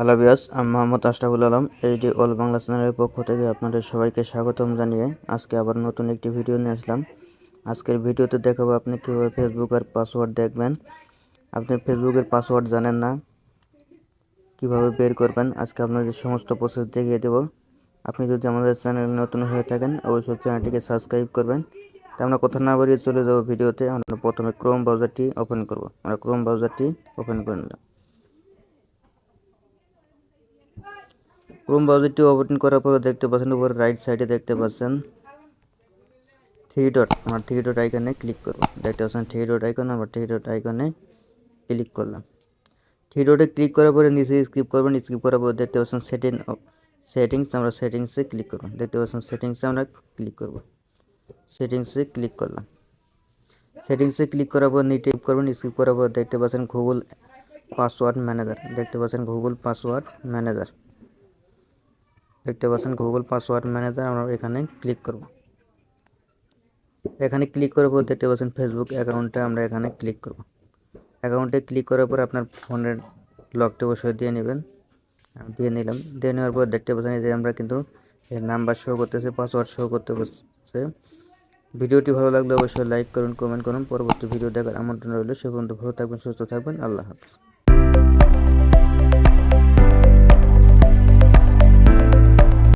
Hello বিয়াস আমি Mohammad Ashraful Alam HD all Bangla চ্যানেলের পক্ষ থেকে আপনাদের সবাইকে স্বাগতম জানিয়ে আজকে আবার নতুন একটি ভিডিও নিয়ে আসলাম। আজকের ভিডিওতে দেখাবো আপনি কীভাবে ফেসবুকের পাসওয়ার্ড দেখবেন। আপনি ফেসবুকের পাসওয়ার্ড জানেন না, কীভাবে বের করবেন, আজকে আপনাদের সমস্ত প্রসেস দেখিয়ে দেব। আপনি যদি আমাদের চ্যানেল নতুন হয়ে থাকেন, অবশ্যই চ্যানেলটিকে সাবস্ক্রাইব করবেন। তা আমরা কথা না বাড়িয়ে চলে যাব ভিডিওতে। আমরা প্রথমে ক্রোম ব্রাউজারটি ওপেন করব। আমরা ক্রোম ব্রাউজারটি ওপেন করে নিলাম। ক্রোম ব্রাউজারটি ওপেন করার পরে দেখতে পাচ্ছেন, উপরে রাইট সাইডে দেখতে পাচ্ছেন। থ্রি ডট আমার থ্রি ডট আইকনে ক্লিক করব। দেখতে পাচ্ছেন থ্রি ডট আইকন আমার থ্রি ডট আইকনে ক্লিক করলাম। থ্রি ডটে ক্লিক করার পরে নিচে স্কিপ করবেন স্কিপ করার পরে দেখতে পাচ্ছেন সেটিং সেটিংস আমরা সেটিংসে ক্লিক করব। দেখতে পাচ্ছেন সেটিংসে আমরা ক্লিক করব। সেটিংসে ক্লিক করলাম। সেটিংসে ক্লিক করার পর নিচে করবেন স্কিপ করার পর দেখতে পাচ্ছেন গুগল পাসওয়ার্ড ম্যানেজার দেখতে পাচ্ছেন গুগল পাসওয়ার্ড ম্যানেজার দেখতে পাচ্ছেন গুগল পাসওয়ার্ড ম্যানেজার আমরা এখানে ক্লিক করব। এখানে ক্লিক করার পর দেখতে পাচ্ছেন ফেসবুক অ্যাকাউন্টে আমরা এখানে ক্লিক করব। অ্যাকাউন্টে ক্লিক করার পর আপনার ফোনের লকটি অবশ্যই দিয়ে নেবেন। দিয়ে নিলাম। দিয়ে নেওয়ার পর দেখতে পাচ্ছেন যে আমরা কিন্তু এর নাম্বার শো করতেছে পাসওয়ার্ড শো করতে বসছে। ভিডিওটি ভালো লাগলে অবশ্যই লাইক করুন কমেন্ট করুন। পরবর্তী ভিডিও দেখার আমন্ত্রণ রইল। সে পর্যন্ত ভালো থাকবেন, সুস্থ থাকবেন। আল্লাহ হাফিজ।